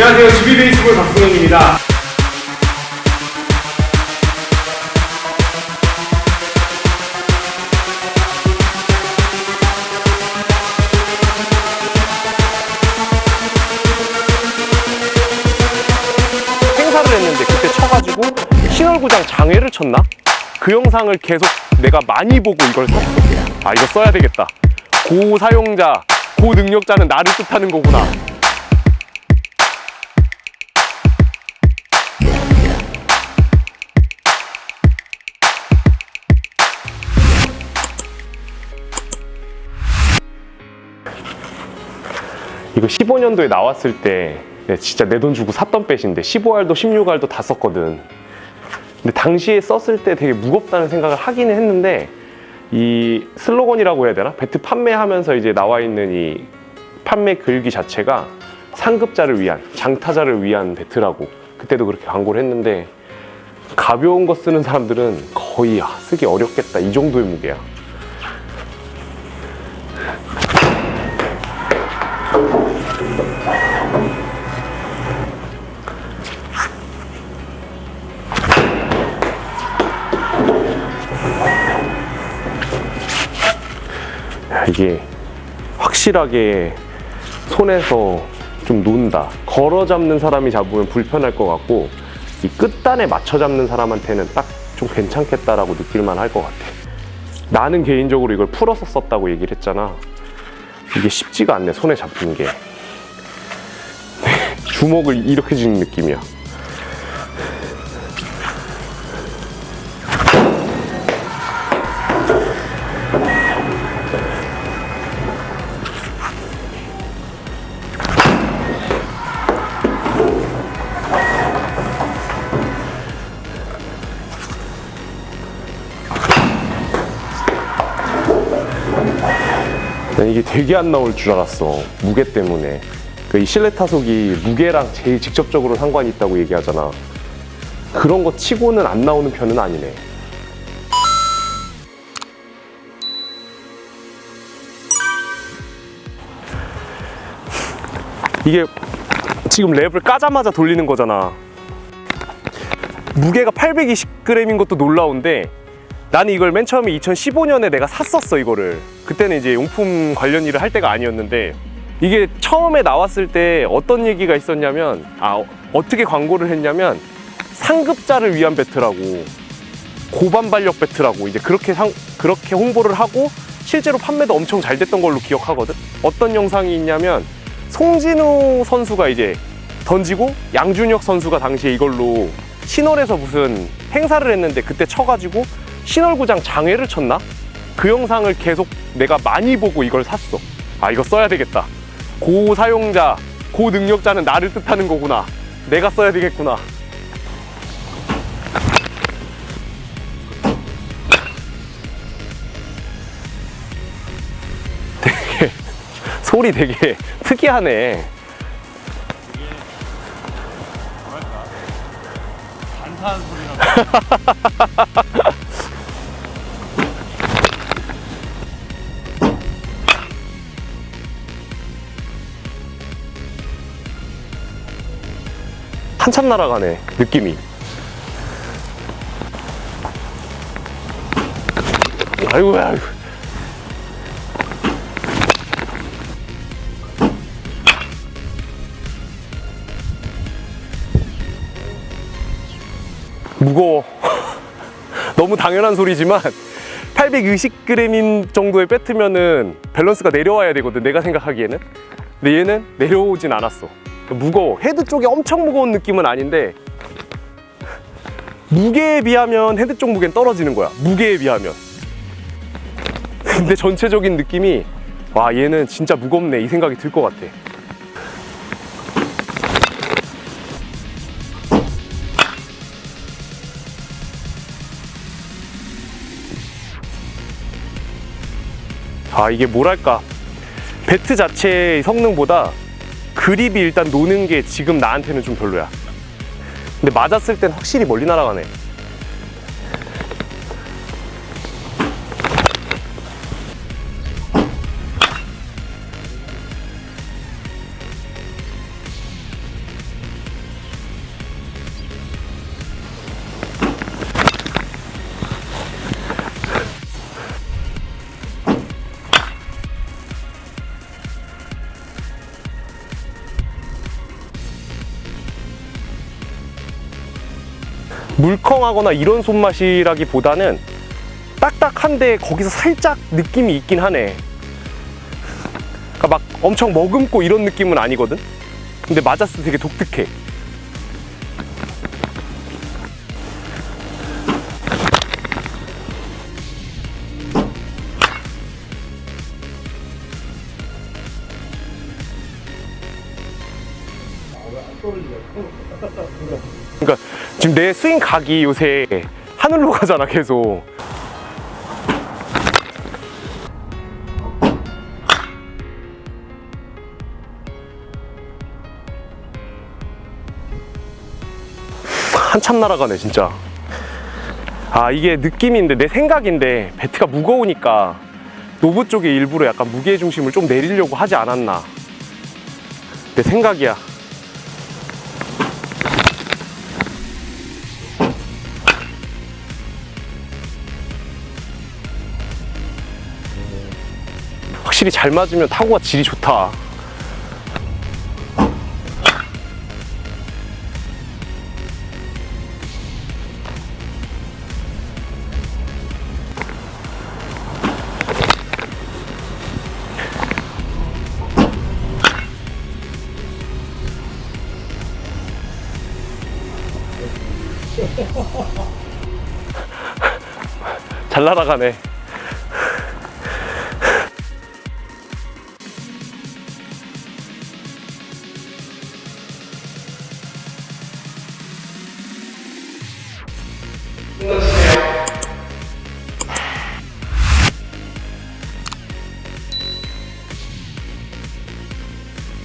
안녕하세요. GB 베이스볼 박승현입니다. 행사를 했는데 그때 쳐가지고 신월구장 장애를 쳤나? 그 영상을 계속 내가 많이 보고 이걸 샀어. 아 이거 써야 되겠다. 고 사용자, 고 능력자는 나를 뜻하는 거구나. 이거 15년도에 나왔을 때 진짜 내 돈 주고 샀던 배신데 15알도 16알도 다 썼거든. 근데 당시에 썼을 때 되게 무겁다는 생각을 하기는 했는데 이 슬로건이라고 해야 되나? 배트 판매하면서 이제 나와 있는 이 판매 글귀 자체가 상급자를 위한 장타자를 위한 배트라고 그때도 그렇게 광고를 했는데 가벼운 거 쓰는 사람들은 거의 아, 쓰기 어렵겠다 이 정도의 무게야. 이게 확실하게 손에서 좀 논다. 걸어 잡는 사람이 잡으면 불편할 것 같고 이 끝단에 맞춰 잡는 사람한테는 딱 좀 괜찮겠다라고 느낄만 할 것 같아. 나는 개인적으로 이걸 풀어서 썼다고 얘기를 했잖아. 이게 쉽지가 않네, 손에 잡는 게. 주먹을 이렇게 쥐는 느낌이야. 이게 되게 안 나올 줄 알았어. 무게 때문에. 그 이 실내 타속이 무게랑 제일 직접적으로 상관이 있다고 얘기하잖아. 그런 거 치고는 안 나오는 편은 아니네. 이게 지금 랩을 까자마자 돌리는 거잖아. 무게가 820g인 것도 놀라운데 나는 이걸 맨 처음에 2015년에 내가 샀었어 이거를. 그때는 이제 용품 관련 일을 할 때가 아니었는데 이게 처음에 나왔을 때 어떤 얘기가 있었냐면 아 어- 어떻게 광고를 했냐면 상급자를 위한 배트라고 고반발력 배트라고 이제 그렇게 상, 그렇게 홍보를 하고 실제로 판매도 엄청 잘 됐던 걸로 기억하거든? 어떤 영상이 있냐면 송진우 선수가 이제 던지고 양준혁 선수가 당시에 이걸로 신월에서 무슨 행사를 했는데 그때 쳐가지고 신월구장 장애를 쳤나? 그 영상을 계속 내가 많이 보고 이걸 샀어. 아, 이거 써야 되겠다. 고 사용자, 고 능력자는 나를 뜻하는 거구나. 내가 써야 되겠구나. 되게, 소리 되게 특이하네. 간사한 소리라고. 한참 날아가네, 느낌이. 아이고, 아이고. 무거워. 너무 당연한 소리지만 820g인 정도의 배트면은 밸런스가 내려와야 되거든 내가 생각하기에는 근데 얘는 내려오진 않았어 무거워. 헤드 쪽이 엄청 무거운 느낌은 아닌데 무게에 비하면 헤드 쪽 무게는 떨어지는 거야. 무게에 비하면. 근데 전체적인 느낌이 와 얘는 진짜 무겁네. 이 생각이 들 것 같아. 아 이게 뭐랄까? 배트 자체의 성능보다 그립이 일단 노는 게 지금 나한테는 좀 별로야. 근데 맞았을 땐 확실히 멀리 날아가네 물컹하거나 이런 손맛이라기보다는 딱딱한데 거기서 살짝 느낌이 있긴 하네. 그러니까 막 엄청 머금고 이런 느낌은 아니거든. 근데 맞았을 때 되게 독특해. 그러니까 지금 내 스윙 각이 요새 하늘로 가잖아 계속. 한참 날아가네 진짜. 아 이게 느낌인데 내 생각인데 배트가 무거우니까 노브 쪽에 일부러 약간 무게 중심을 좀 내리려고 하지 않았나. 내 생각이야. 확실히 잘 맞으면 타구가 질이 좋다. 잘 날아가네.